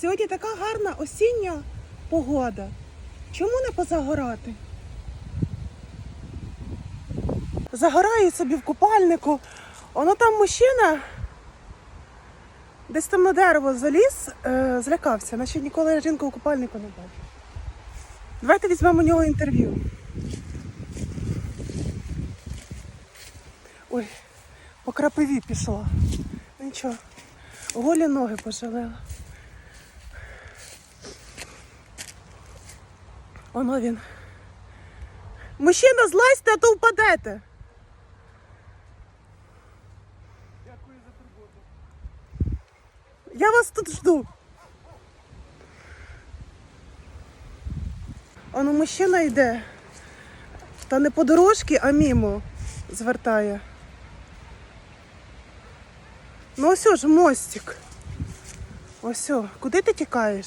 Сьогодні така гарна осіння погода. Чому не позагорати? Загораю собі в купальнику. Воно там мужчина десь там на дерево заліз, е, злякався, наче ніколи жінку у купальнику не бачив. Давайте візьмемо у нього інтерв'ю. Ой, по крапиві пішла. Нічого. Голі ноги пожалела. Воно він. Мужчина, злазьте, а то впадете. Дякую за турботу. Я вас тут жду. Воно мужчина йде. Та не по дорожці, а мімо звертає. Ну ось ж мостик. Ось, куди ти тікаєш?